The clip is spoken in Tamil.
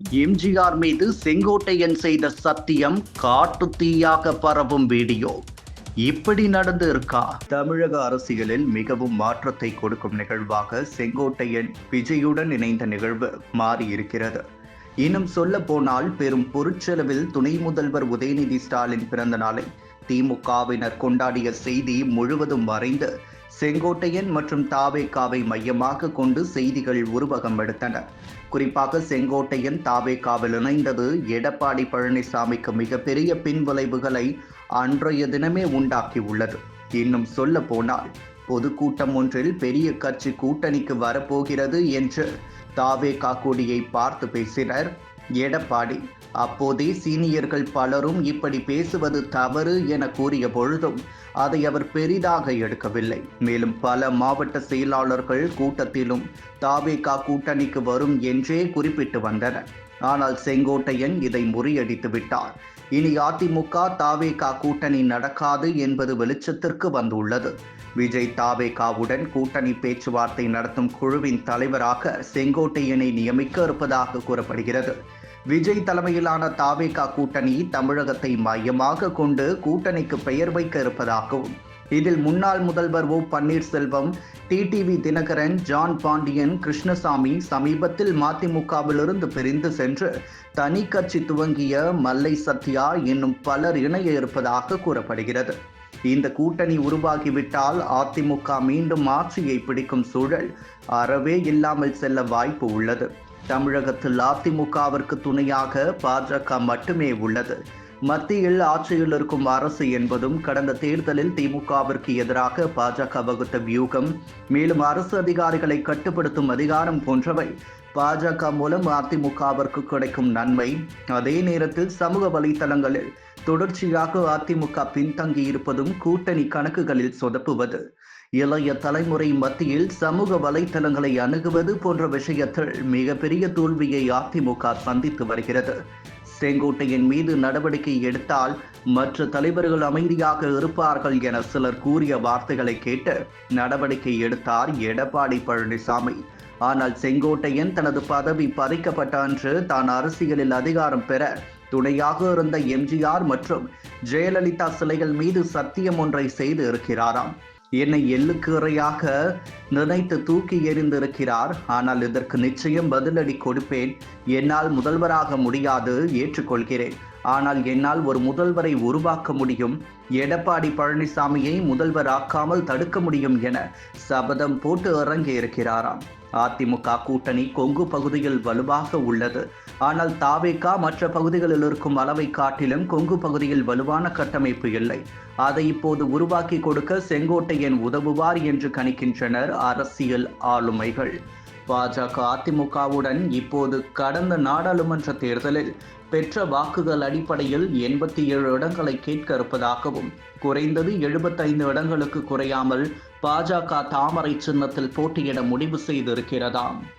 எம்ஜிஆர் மீது செங்கோட்டையன் செய்த சத்தியம் காட்டு தீயாக பரவும் வீடியோ. இப்படி நடந்து இருக்கா தமிழக அரசியலில் மிகவும் மாற்றத்தை கொடுக்கும் நிகழ்வாக செங்கோட்டையன் விஜயுடன் இணைந்த நிகழ்வு மாறியிருக்கிறது. இன்னும் சொல்ல போனால் பெரும் பொருட்செலவில் துணை முதல்வர் உதயநிதி ஸ்டாலின் பிறந்த நாளை திமுகவினர் கொண்டாடிய செய்தி முழுவதும் மறைந்து செங்கோட்டையன் மற்றும் தாவேக்காவை மையமாக கொண்டு செய்திகள் உருவகம் எடுத்தன. குறிப்பாக செங்கோட்டையன் தாவேக்காவில் இணைந்தது எடப்பாடி பழனிசாமிக்கு மிகப்பெரிய பின்விளைவுகளை அன்றைய தினமே உண்டாக்கியுள்ளது. இன்னும் சொல்ல போனால் பொதுக்கூட்டம் ஒன்றில் பெரிய கட்சி கூட்டணிக்கு வரப்போகிறது என்று தாவேகா கொடியை பார்த்து பேசினர் எடப்பாடி அப்போதே சீனியர்கள் பலரும் இப்படி பேசுவது தவறு என கூறிய பொழுதும் அதை அவர் பெரிதாக எடுக்கவில்லை. மேலும் பல மாவட்ட செயலாளர்கள் கூட்டத்திலும் தாவேகா கூட்டணிக்கு வரும் என்றே குறிப்பிட்டு வந்தனர். ஆனால் செங்கோட்டையன் இதை முறியடித்து விட்டார். இனி அதிமுக தாவேகா கூட்டணி நடக்காது என்பது வெளிச்சத்திற்கு வந்துள்ளது. விஜய் தாவேகாவுடன் கூட்டணி பேச்சுவார்த்தை நடத்தும் குழுவின் தலைவராக செங்கோட்டையனை நியமிக்க இருப்பதாக கூறப்படுகிறது. விஜய் தலைமையிலான தாவேகா கூட்டணி தமிழகத்தை மையமாக கொண்டு கூட்டணிக்கு பெயர் வைக்க இருப்பதாகவும் இதில் முன்னாள் முதல்வர் ஓ பன்னீர்செல்வம் டிடிவி தினகரன் ஜான் பாண்டியன் கிருஷ்ணசாமி சமீபத்தில் மதிமுகவிலிருந்து பிரிந்து சென்று தனி கட்சி துவங்கிய மல்லை சத்யா என்னும் பலர் இணைய இருப்பதாக கூறப்படுகிறது. இந்த கூட்டணி உருவாகிவிட்டால் அதிமுக மீண்டும் ஆட்சியை பிடிக்கும் சூழல் அறவே இல்லாமல் செல்ல வாய்ப்பு உள்ளது. தமிழகத்தில் அதிமுகவிற்கு துணையாக பாஜக மட்டுமே உள்ளது. மத்தியில் ஆட்சியில் இருக்கும் அரசு என்பதும் கடந்த தேர்தலில் திமுகவிற்கு எதிராக பாஜக வகுத்த வியூகம். மேலும் அரசு அதிகாரிகளை கட்டுப்படுத்தும் அதிகாரம் போன்றவை பாஜக மூலம் அதிமுகவிற்கு கிடைக்கும் நன்மை. அதே நேரத்தில் சமூக வலைதளங்களில் தொடர்ச்சியாக அதிமுக பின்தங்கி இருப்பதும் கூட்டணி கணக்குகளில் சொதப்புவது. இளைய தலைமுறை மத்தியில் சமூக வலைதளங்களை அணுகுவது போன்ற விஷயத்தில் மிகப்பெரிய தோல்வியை அதிமுக சந்தித்து வருகிறது. செங்கோட்டையின் மீது நடவடிக்கை எடுத்தால் மற்ற தலைவர்கள் அமைதியாக இருப்பார்கள் என சிலர் கூறிய வார்த்தைகளை கேட்டு நடவடிக்கை எடுத்தார் எடப்பாடி பழனிசாமி. ஆனால் செங்கோட்டையன் தனது பதவி பறிக்கப்பட்ட அன்று தான் அரசியலில் அதிகாரம் பெற துணையாக இருந்த எம்ஜிஆர் மற்றும் ஜெயலலிதா சிலைகள் மீது சத்தியம் ஒன்றை செய்து இருக்கிறாராம். என்னை எள்ளுக்கறையாக நினைத்து தூக்கி எறிந்திருக்கிறார். ஆனால் இதற்கு நிச்சயம் பதிலடி கொடுப்பேன். என்னால் முதல்வராக முடியாது ஏற்றுக்கொள்கிறேன். ஆனால் என்னால் ஒரு முதல்வரை உருவாக்க முடியும். எடப்பாடி பழனிசாமியை முதல்வராக்காமல் தடுக்க முடியும் என சபதம் போட்டு இறங்கி இருக்கிறாராம். அதிமுக கூட்டணி கொங்கு பகுதியில் வலுவாக உள்ளது. ஆனால் தாவேகா மற்ற பகுதிகளில் இருக்கும் அளவை காட்டிலும் கொங்கு பகுதியில் வலுவான கட்டமைப்பு இல்லை. அதை இப்போது உருவாக்கி கொடுக்க செங்கோட்டையன் உதவுவார் என்று கணிக்கின்றனர் அரசியல் ஆளுமைகள். பாஜக அதிமுகவுடன் இப்போது கடந்த நாடாளுமன்ற தேர்தலில் பெற்ற வாக்குகள் அடிப்படையில் எண்பத்தி ஏழு இடங்களை கேட்க இருப்பதாகவும் குறைந்தது எழுபத்தைந்து இடங்களுக்கு குறையாமல் பாஜக தாமரை சின்னத்தில் போட்டியிட முடிவு செய்திருக்கிறதாம்.